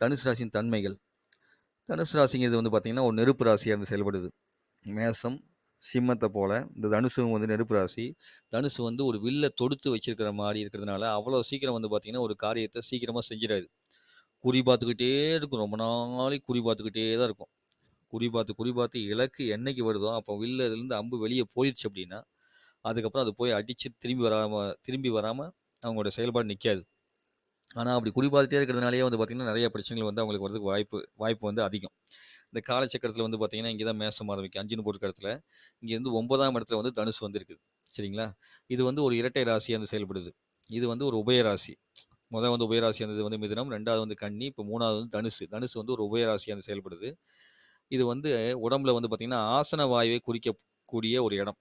தனுசு ராசியின் தன்மைகள். தனுசு ராசிங்கிறது வந்து பார்த்திங்கன்னா ஒரு நெருப்பு ராசியாக இருந்து செயல்படுது. மேசம் சிம்மத்தை போல் இந்த தனுசும் வந்து நெருப்பு ராசி. தனுசு வந்து ஒரு வில்லை தொடுத்து வச்சிருக்கிற மாதிரி இருக்கிறதுனால அவ்வளோ சீக்கிரம் வந்து பார்த்திங்கன்னா ஒரு காரியத்தை சீக்கிரமாக செஞ்சிடாது. குறி பார்த்துக்கிட்டே இருக்கும். ரொம்ப நாளைக்கு குறி பார்த்துக்கிட்டே தான் இருக்கும். குறி பார்த்து குறி பார்த்து இலக்கு என்னைக்கு வருதோ அப்போ வில்ல இதுலேருந்து அம்பு வெளியே போயிடுச்சு அப்படின்னா அதுக்கப்புறம் அது போய் அடித்து திரும்பி வராமல் திரும்பி வராமல் அவங்களோட செயல்பாடு நிற்காது ஆனால் அப்படி குடிபாதிட்டே இருக்கிறதுனாலே வந்து பார்த்திங்கன்னா நிறைய பிரச்சனைகள் வந்து அவங்களுக்கு வரதுக்கு வாய்ப்பு வாய்ப்பு வந்து அதிகம். இந்த காலச்சக்கரத்தில் வந்து பார்த்திங்கன்னா இங்கே தான் மேசம் ஆரம்பிக்கும். அஞ்சுன்னு போட்டு இடத்துல இங்கேருந்து ஒன்பதாம் இடத்துல வந்து தனுசு வந்துருக்குது சரிங்களா? இது வந்து ஒரு இரட்டை ராசியாக வந்து செயல்படுது. இது வந்து ஒரு உபயராசி முதல் வந்து உபயராசி இருந்தது வந்து மிதுனம் ரெண்டாவது வந்து கன்னி இப்போ மூணாவது வந்து தனுசு. தனுசு வந்து ஒரு உபயராசியாக வந்து செயல்படுது. இது வந்து உடம்புல வந்து பார்த்திங்கன்னா ஆசன வாயுவை குறிக்கக்கூடிய ஒரு இடம்.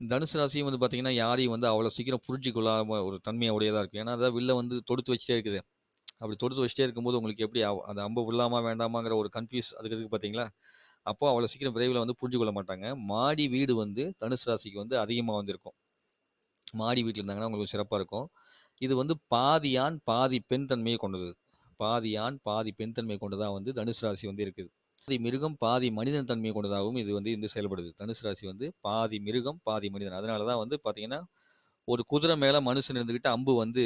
தனுசு ராசியும் வந்து பார்த்தீங்கன்னா யாரையும் வந்து அவ்வளோ சீக்கிரம் புரிஞ்சிக்கொள்ளாம ஒரு தன்மையோடையதாக இருக்கும் ஏன்னா அதான் வில்ல வந்து தொடுத்து வச்சுட்டே இருக்குது. அப்படி தொடுத்து வச்சுட்டே இருக்கும்போது உங்களுக்கு எப்படி அந்த அம்பு விடலாமா வேண்டாமாங்கிற ஒரு கன்ஃபியூஸ் அதுக்கு இருக்குது பார்த்தீங்களா அப்போ அவ்வளோ சீக்கிரம் விரைவில் வந்து புரிஞ்சு கொள்ள மாட்டாங்க. மாடி வீடு வந்து தனுசு ராசிக்கு வந்து அதிகமாக வந்திருக்கும். மாடி வீட்டில் இருந்தாங்கன்னா உங்களுக்கு சிறப்பாக இருக்கும். இது வந்து பாதி ஆண் பாதி பெண் தன்மையை கொண்டது. பாதி ஆண் பாதி பெண் தன்மை கொண்டதாக வந்து தனுசு ராசி வந்து இருக்குது. பாதி மிருகம் பாதி மனிதன் தன்மையை கொண்டதாகவும் இது வந்து இந்து செயல்படுது. தனுசு ராசி வந்து பாதி மிருகம் பாதி மனிதன். அதனால தான் வந்து பார்த்தீங்கன்னா ஒரு குதிரை மேலே மனுஷன் இருந்துக்கிட்டு அம்பு வந்து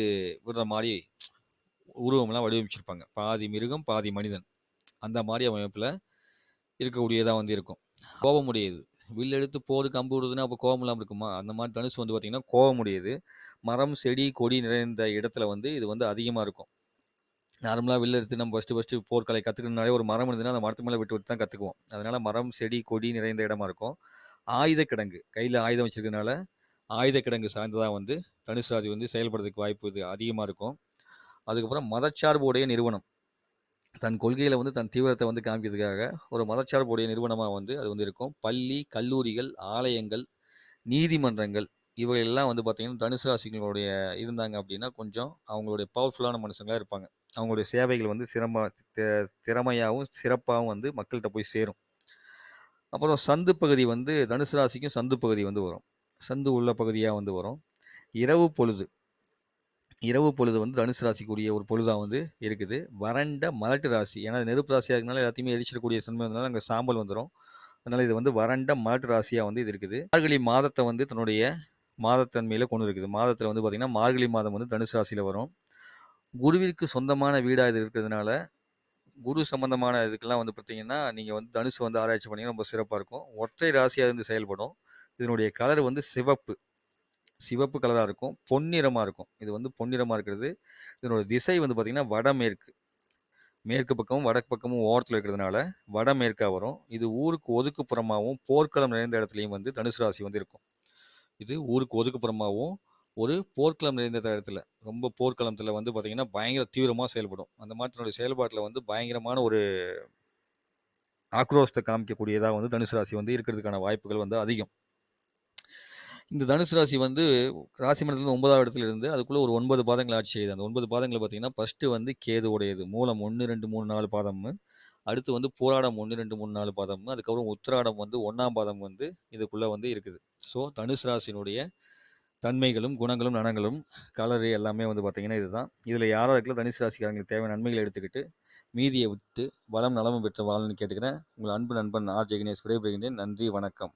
விடுற மாதிரி உருவம்லாம் வடிவமைச்சிருப்பாங்க. பாதி மிருகம் பாதி மனிதன். அந்த மாதிரி அமைப்பில் இருக்கக்கூடியதாக வந்து இருக்கும். கோபம் உடையது வில் எடுத்து போருக்கு அம்பு விடுதுன்னா அப்போ கோபம் இல்லாமல் இருக்குமா? அந்த மாதிரி தனுசு வந்து பார்த்திங்கன்னா கோபம் உடையது மரம் செடி கொடி நிறைந்த இடத்துல வந்து இது வந்து அதிகமாக இருக்கும். நார்மலாக வில்ல எடுத்து நம்ம ஃபஸ்ட்டு ஃபஸ்ட்டு போர்க்கலை கற்றுக்கணுனாலே ஒரு மரம் இருந்ததுன்னா அந்த மரத்து மேலே விட்டு விட்டு தான் கற்றுக்குவோம் அதனால் மரம் செடி கொடி நிறைந்த இடமா இருக்கும். ஆயுத கிடங்கு கையில் ஆயுதம் வச்சுருக்கனால ஆயுத கிடங்கு சார்ந்ததாக வந்து தனுசு ராசி வந்து செயல்படுறதுக்கு வாய்ப்பு இது அதிகமாக இருக்கும். அதுக்கப்புறம் மதச்சார்புடைய நிறுவனம். தன் கொள்கையில் வந்து தன் தீவிரத்தை வந்து காமிக்கிறதுக்காக ஒரு மதச்சார்புடைய நிறுவனமாக வந்து அது வந்து இருக்கும். பள்ளி கல்லூரிகள் ஆலயங்கள் நீதிமன்றங்கள் இவையெல்லாம் வந்து பார்த்திங்கன்னா தனுசு ராசிகளுடைய இருந்தாங்க அப்படின்னா கொஞ்சம் அவங்களுடைய பவர்ஃபுல்லான மனுஷங்களாக இருப்பாங்க. அவங்களுடைய சேவைகள் வந்து சிரம திறமையாகவும் சிறப்பாகவும் வந்து மக்கள்கிட்ட போய் சேரும். அப்புறம் சந்து பகுதி வந்து தனுசு ராசிக்கும் சந்து பகுதி வந்து வரும். சந்து உள்ள பகுதியாக வந்து வரும். இரவு பொழுது இரவு பொழுது வந்து தனுசு ராசிக்குரிய ஒரு பொழுதாக வந்து இருக்குது. வறண்ட மலட்டு ராசி. ஏன்னா நெருப்பு ராசியாக இருக்கனால எல்லாத்தையுமே எரிச்சிடக்கூடிய தன்மை வந்தனால அங்கே சாம்பல் வந்துடும் அதனால் இது வந்து வறண்ட மலட்டு ராசியாக வந்து இது இருக்குது. மார்கழி மாதத்தை வந்து தன்னுடைய மாதத்தன்மையில் கொண்டு இருக்குது. மாதத்தில் வந்து பார்த்திங்கன்னா மார்கழி மாதம் வந்து தனுசு ராசியில் வரும். குருவிற்கு சொந்தமான வீடாக இது இருக்கிறதுனால குரு சம்பந்தமான இதுக்கெல்லாம் வந்து பார்த்திங்கன்னா நீங்கள் வந்து தனுசு வந்து ஆராய்ச்சி பண்ணிங்கன்னா ரொம்ப சிறப்பாக இருக்கும். ஒற்றை ராசியாக இருந்து செயல்படும். இதனுடைய கலர் வந்து சிவப்பு. சிவப்பு கலராக இருக்கும். பொன்னிறமாக இருக்கும். இது வந்து பொன்னிறமாக இருக்கிறது. இதனோட திசை வந்து பார்த்திங்கன்னா வடமேற்கு. மேற்கு பக்கமும் வடக்கு பக்கமும் ஓரத்தில் இருக்கிறதுனால வடமேற்காக வரும். இது ஊருக்கு ஒதுக்குப்புறமாகவும் போர்க்களம் நிறைந்த இடத்துலையும் வந்து தனுசு ராசி வந்து இருக்கும். இது ஊருக்கு ஒதுக்குப்புறமாகவும் ஒரு போர்க்களம் நிறைந்த இடத்துல ரொம்ப போர்க்களத்தில் வந்து பார்த்திங்கன்னா பயங்கர தீவிரமாக செயல்படும். அந்த மாதிரி தன்னுடைய செயல்பாட்டில் வந்து பயங்கரமான ஒரு ஆக்ரோஷத்தை காமிக்கக்கூடியதாக வந்து தனுசு ராசி வந்து இருக்கிறதுக்கான வாய்ப்புகள் வந்து அதிகம். இந்த தனுசு ராசி வந்து ராசி மண்டலத்தில் ஒன்பதாவது இடத்துல இருந்து அதுக்குள்ளே ஒரு ஒன்பது பாதங்கள் ஆட்சி செய்யுது. அந்த ஒன்பது பாதங்களை பார்த்தீங்கன்னா ஃபஸ்ட்டு வந்து கேது உடையது. மூலம் ஒன்று ரெண்டு மூணு நாலு பாதம். அடுத்து வந்து போராடம் ஒன்று ரெண்டு மூணு நாலு பாதம் அதுக்கப்புறம் உத்திராடம் வந்து ஒன்றாம் பாதம் வந்து இதுக்குள்ளே வந்து இருக்குது. ஸோ தனுசு ராசினுடைய தன்மைகளும் குணங்களும் நனங்களும் கலரு எல்லாமே வந்து பார்த்திங்கன்னா இதுதான். இதில் யாரோ இருக்கல தனுசு ராசிக்காரங்களுக்கு தேவையான நன்மைகளை எடுத்துக்கிட்டு மீதியை விட்டு வளம் நலமும் பெற்ற வாழ்ன்னு கேட்டுக்கிறேன். உங்கள் அன்பு நண்பன் ஆர் ஜெகனேஷ் விடைபெறுகின்றேன். நன்றி வணக்கம்.